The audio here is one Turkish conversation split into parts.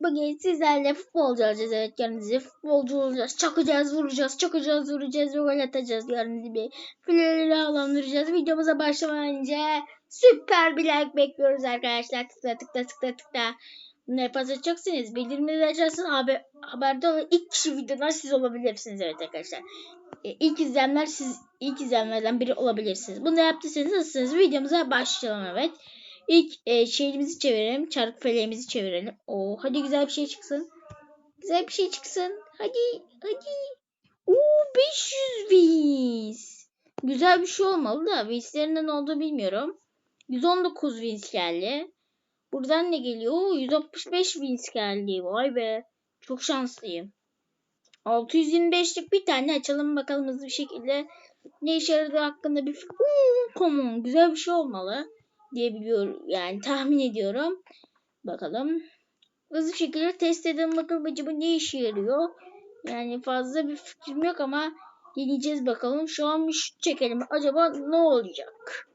Bugün sizlerle futbolcu olacağız evet gördüğünüz futbolcu olacağız. Çakacağız, vuracağız, çakacağız, vuracağız ve gol atacağız gördüğünüz gibi. Fileleri havalandıracağız. Videomuza başlamadan önce süper bir like bekliyoruz arkadaşlar. Tıkla tıkla tıkla tıkla. Bunu yapacaksınız. Bildirimleri açarsın haber, haberde olan ilk kişi videodan siz olabilirsiniz evet arkadaşlar. E, ilk izleyenler siz ilk izleyenlerden biri olabilirsiniz. Bunu yaptıysanız nasılsınız? Videomuza başlayalım evet. İlk e, şeyimizi çevirelim. Çark feleğimizi çevirelim. Oo, hadi güzel bir şey çıksın. Güzel bir şey çıksın. Hadi hadi. Oo 500 wins. Güzel bir şey olmalı da winslerinden olduğu bilmiyorum. 119 wins geldi. Buradan ne geliyor? Oo, 165 wins geldi. Vay be. Çok şanslıyım. 625'lik bir tane açalım bakalım hızlı bir şekilde. Ne işe yaradığı hakkında bir fikir. Oo, come on. Güzel bir şey olmalı diye biliyorum. Yani tahmin ediyorum. Bakalım. Hızlı şekilde test edelim bakalım acaba ne işe yarıyor. Yani fazla bir fikrim yok ama deneyeceğiz bakalım. Şu an şut çekelim. Acaba ne olacak?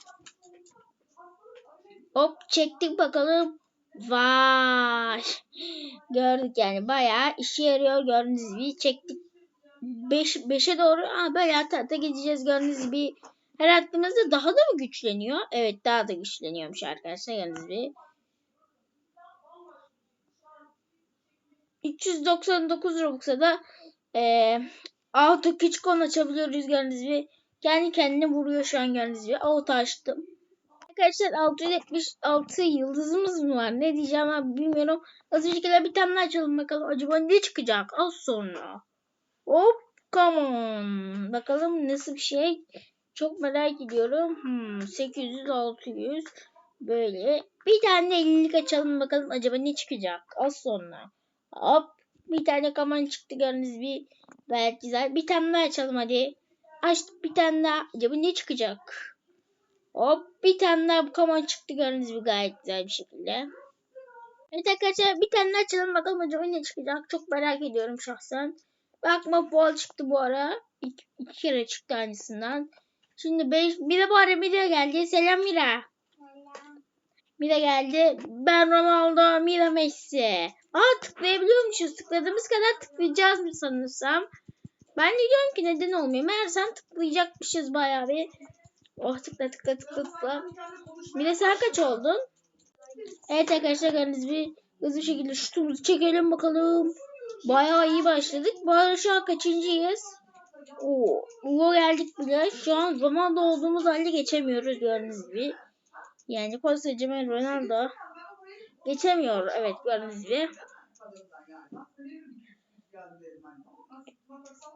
Hop çektik bakalım. Vay. Gördük yani bayağı işe yarıyor gördüğünüz gibi. Çektik. 5 5'e doğru aa, bayağı tahta gideceğiz gördüğünüz gibi. Her attığımızda daha da mı güçleniyor? Evet daha da güçleniyormuş arkadaşlar gördüğünüz gibi. 399 Robux'a da e, auto küçük on açabiliyoruz gördüğünüz gibi. Kendi kendine vuruyor şu an gördüğünüz gibi. Auto açtım. Arkadaşlar 676 yıldızımız mı var? Ne diyeceğim abi bilmiyorum. Hızlı şekilde bir tane açalım bakalım. Acaba ne çıkacak? Az sonra. Hop come on. Bakalım nasıl bir şey. Çok merak ediyorum. Hmm, 800 600 böyle. Bir tane 50'lik açalım bakalım acaba ne çıkacak. Az sonra. Hop bir tane kaman çıktı gördüğünüz gibi. Gayet güzel. Bir tane daha açalım hadi. Açtık bir tane daha. Acaba ne çıkacak? Hop bir tane daha bu kaman çıktı gördüğünüz gibi gayet güzel bir şekilde. Evet arkadaşlar bir tane daha açalım bakalım acaba ne çıkacak. Çok merak ediyorum şahsen. Bakma puan çıktı bu ara. İki, iki kere çıktı aynısından. Şimdi beş, Mira bu ara Mira geldi. Selam Mira. Mira geldi. Ben Ronaldo, Mira Messi. Aa tıklayabiliyormuşuz. Tıkladığımız kadar tıklayacağız mı sanırsam. Ben de diyorum ki neden olmuyor. Meğersem tıklayacakmışız bayağı bir. Oh tıkla tıkla tıkla tıkla. Mira sen kaç oldun? Evet arkadaşlar gördüğünüz bir hızlı şekilde şutumuzu çekelim bakalım. Bayağı iyi başladık. Bu arada şu an kaçıncıyız? Oo, Uvo geldik bile. Şu an Ronaldo olduğumuz halde geçemiyoruz gördüğünüz gibi. Yani koskocaman Ronaldo geçemiyor. Evet gördüğünüz gibi.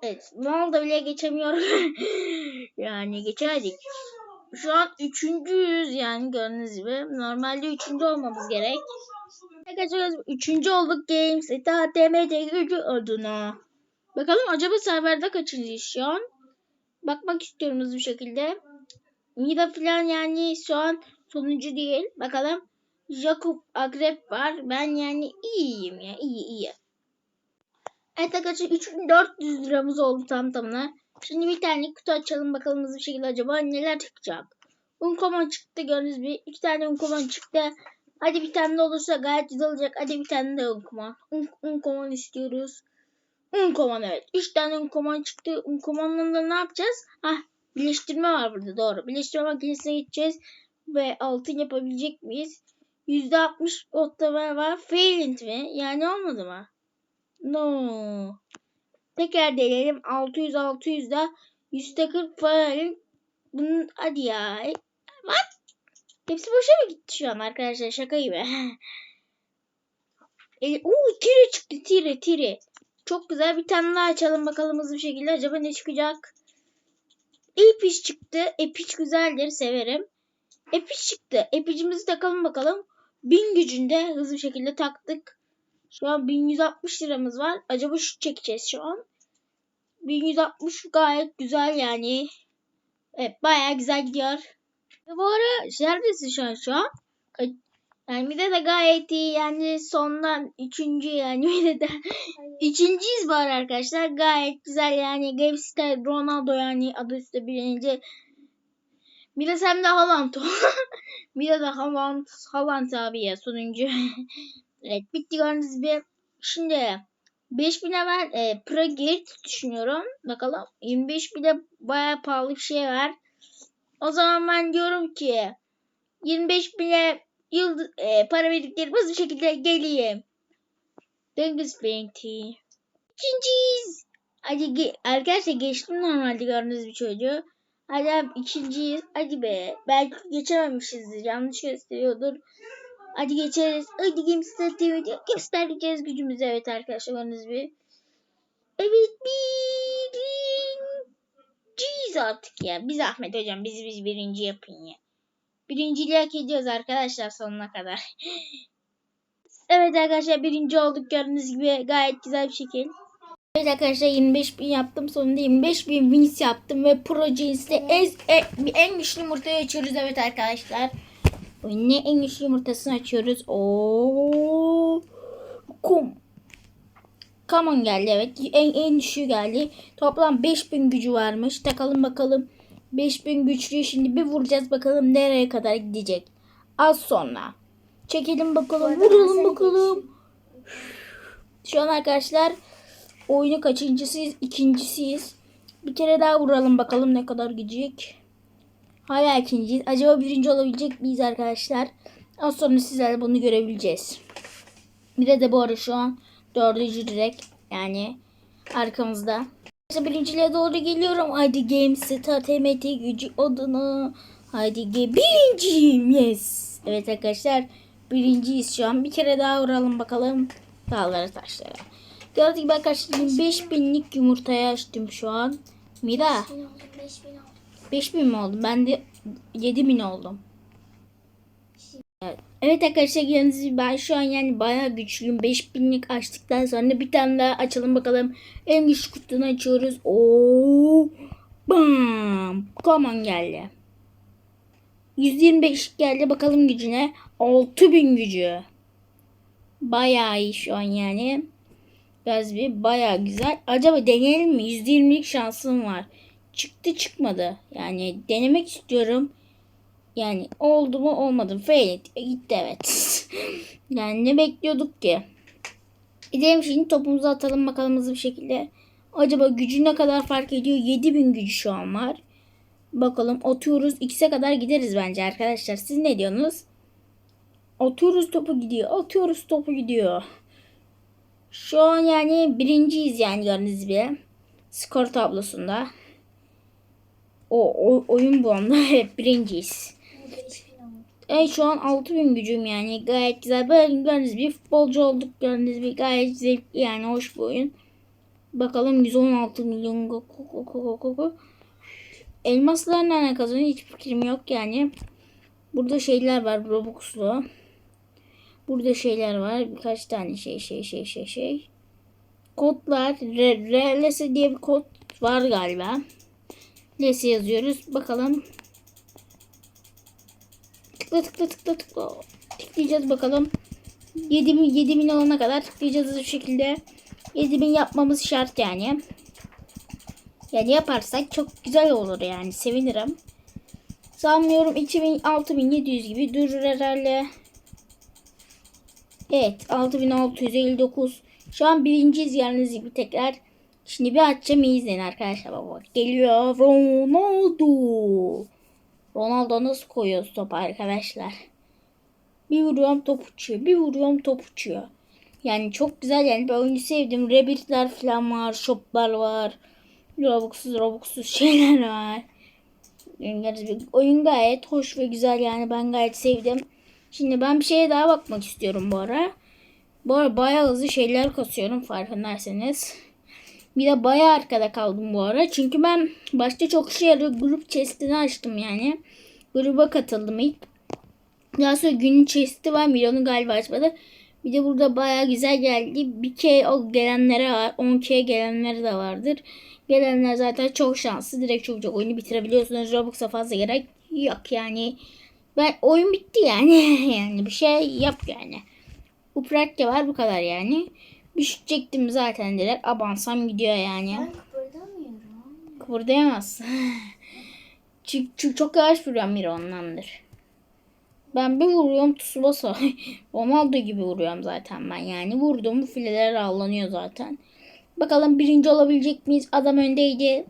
Evet Ronaldo bile geçemiyor. yani geçemedik. Şu an üçüncüyüz yani gördüğünüz gibi. Normalde üçüncü olmamız gerek. Arkadaşlar üçüncü olduk Games. TMT gücü adına. Bakalım acaba serverde kaçıncıyız şu an? Bakmak istiyorum hızlı bir şekilde. Mira falan yani şu an sonuncu değil. Bakalım. Jacob Akrep var. Ben yani iyiyim ya. iyi iyi. Evet arkadaşlar 3400 liramız oldu tam tamına. Şimdi bir tane kutu açalım bakalım hızlı bir şekilde acaba neler çıkacak. Uncommon çıktı gördüğünüz gibi. iki tane Uncommon çıktı. Hadi bir tane de olursa gayet güzel olacak. Hadi bir tane de Uncommon. Un Uncommon istiyoruz. Uncommon evet. 3 tane Uncommon çıktı. Uncommon'la da ne yapacağız? Hah birleştirme var burada doğru. Birleştirme makinesine gideceğiz. Ve altın yapabilecek miyiz? %60 otlama var. Failint mi? Yani olmadı mı? No. Tekrar deneyelim. 600 600 da %40 falan. Bunun hadi ya. What? Hepsi boşa mı gitti şu an arkadaşlar? Şaka gibi. e, uuu tire çıktı tire tire. Çok güzel bir tane daha açalım bakalım hızlı bir şekilde. Acaba ne çıkacak? Epic çıktı. Epic güzeldir. Severim. Epic çıktı. Epicimizi takalım bakalım. Bin gücünde hızlı bir şekilde taktık. Şu an 1160 liramız var. Acaba şu çekeceğiz şu an. 1160 gayet güzel yani. Evet bayağı güzel gidiyor. Bu ara neredesin şu an şu an? Yani bir de de gayet iyi. Yani sondan üçüncü yani bir de de. Üçüncüyüz bu ara arkadaşlar. Gayet güzel yani. Games'te Ronaldo yani adı üstte birinci. Bir de sen de Haaland bir de de Haaland Haaland abi ya sonuncu. Evet bitti gördüğünüz gibi. Şimdi 5000'e ben e, Pragate düşünüyorum. Bakalım. 25 bile bayağı pahalı bir şey var. O zaman ben diyorum ki 25 bine yıldız, e, para verdiklerim hızlı bir şekilde geleyim. Dengüz Benti. İkinciyiz. Hadi ge- arkadaşlar geçtim normalde gördüğünüz bir çocuğu. Hadi ikinciyiz. Hadi be. Belki geçememişizdir. Yanlış gösteriyordur. Hadi geçeriz. Hadi Gamestar TV'de göstereceğiz gücümüzü. Evet arkadaşlar gördüğünüz gibi. Evet birinciyiz artık ya. Biz Ahmet hocam bizi biz birinci yapın ya. Birinciliği hak ediyoruz arkadaşlar sonuna kadar. evet arkadaşlar birinci olduk gördüğünüz gibi gayet güzel bir şekil. Evet arkadaşlar 25 bin yaptım sonunda 25 bin wins yaptım ve Pro Jeans'te en, en, en güçlü yumurtayı açıyoruz evet arkadaşlar. Ne en güçlü yumurtasını açıyoruz. Oo. Kum. Common geldi evet. En, en düşüğü geldi. Toplam 5000 gücü varmış. Takalım bakalım. 5000 güçlüyü şimdi bir vuracağız bakalım nereye kadar gidecek. Az sonra. Çekelim bakalım. Vuralım bakalım. Şu an arkadaşlar oyunu kaçıncısıyız? İkincisiyiz. Bir kere daha vuralım bakalım ne kadar gidecek. Hala ikinciyiz. Acaba birinci olabilecek miyiz arkadaşlar? Az sonra sizlerle bunu görebileceğiz. Bir de, de bu arada şu an dördüncü direkt yani arkamızda. İşte birinciliğe doğru geliyorum. Haydi Game Star TMT gücü odunu. Haydi ge birinciyim. Yes. Evet arkadaşlar birinciyiz şu an. Bir kere daha vuralım bakalım. Dağlara taşlara. Gördüğünüz gibi arkadaşlar 5000'lik yumurtayı açtım şu an. Mira 5000 mi oldu? Ben de 7000 oldum. Evet. Arkadaşlar gibi ben şu an yani bayağı güçlüyüm. 5000'lik açtıktan sonra bir tane daha açalım bakalım. En güçlü kutunu açıyoruz. Oo! Bam! Common geldi. 125 geldi bakalım gücüne. 6000 gücü. Bayağı iyi şu an yani. Biraz bir bayağı güzel. Acaba deneyelim mi? %20'lik şansım var. Çıktı çıkmadı. Yani denemek istiyorum. Yani oldu mu olmadı? Fail etti. E, gitti evet. yani ne bekliyorduk ki? Gidelim şimdi topumuzu atalım bakalım hızlı bir şekilde. Acaba gücü ne kadar fark ediyor? 7000 gücü şu an var. Bakalım atıyoruz. X'e kadar gideriz bence arkadaşlar. Siz ne diyorsunuz? Atıyoruz topu gidiyor. Atıyoruz topu gidiyor. Şu an yani birinciyiz yani gördüğünüz gibi. Skor tablosunda. O, o oyun bu anda hep birinciyiz. Evet şu an 6000 gücüm yani gayet güzel. Böyle gördüğünüz gibi futbolcu olduk gördüğünüz gibi gayet zevkli yani hoş bir oyun. Bakalım 116 milyon koku koku koku. Elmaslar nereden kazanıyor hiç fikrim yok yani. Burada şeyler var Robux'lu. Burada şeyler var. Birkaç tane şey şey şey şey şey. Kodlar. RLS diye bir kod var galiba. LS yazıyoruz. Bakalım. Tıkla tıkla tıkla tıkla. Tıklayacağız bakalım. 7000 7000 olana kadar tıklayacağız bu şekilde. 7000 yapmamız şart yani. Yani yaparsak çok güzel olur yani. Sevinirim. Sanmıyorum 2000 6700 gibi durur herhalde. Evet 6659. Şu an birinciyiz yalnız gibi tekrar. Şimdi bir açacağım iyi izleyin arkadaşlar. Baba. Geliyor Ronaldo. Ronaldo nasıl koyuyor topu arkadaşlar. Bir vuruyorum top uçuyor. Bir vuruyorum top uçuyor. Yani çok güzel yani ben oyunu sevdim. Rabbitler falan var. Shoplar var. Robux'suz Robux'suz şeyler var. Oyun gayet hoş ve güzel yani ben gayet sevdim. Şimdi ben bir şeye daha bakmak istiyorum bu ara. Bu ara bayağı hızlı şeyler kasıyorum farkındaysanız. Bir de bayağı arkada kaldım bu ara. Çünkü ben başta çok işe yarıyor. Grup chest'ini açtım yani. Gruba katıldım ilk. Daha sonra günün chest'i var. Milyonu galiba açmadı. Bir de burada bayağı güzel geldi. Bir k o gelenlere var. 10k gelenleri de vardır. Gelenler zaten çok şanslı. Direkt çok oyunu bitirebiliyorsunuz. Robux'a fazla gerek yok yani. Ben oyun bitti yani. yani bir şey yap yani. Bu prakte var bu kadar yani. Çektim zaten direkt. Abansam gidiyor yani. Ben kıpırdamıyorum. Kıpırdayamaz. çünkü, çünkü çok yavaş vuruyorum bir ondandır. Ben bir vuruyorum Tsubasa. Ronaldo gibi vuruyorum zaten ben yani. Vurdum fileler avlanıyor zaten. Bakalım birinci olabilecek miyiz? Adam öndeydi.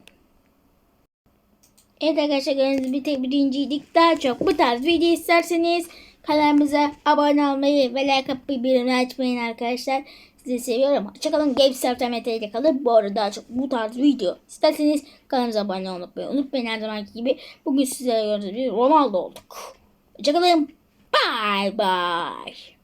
Evet arkadaşlar gördüğünüz bir tek birinciydik. Daha çok bu tarz video isterseniz kanalımıza abone olmayı ve like atmayı bildirimleri açmayın arkadaşlar. Sizi seviyorum. Hoşçakalın. Games ile kalın. Bu arada daha çok bu tarz video isterseniz kanalımıza abone olmayı unutmayın. Her zamanki gibi. Bugün sizlere gördüğünüz Ronaldo olduk. Hoşçakalın. Bye bye.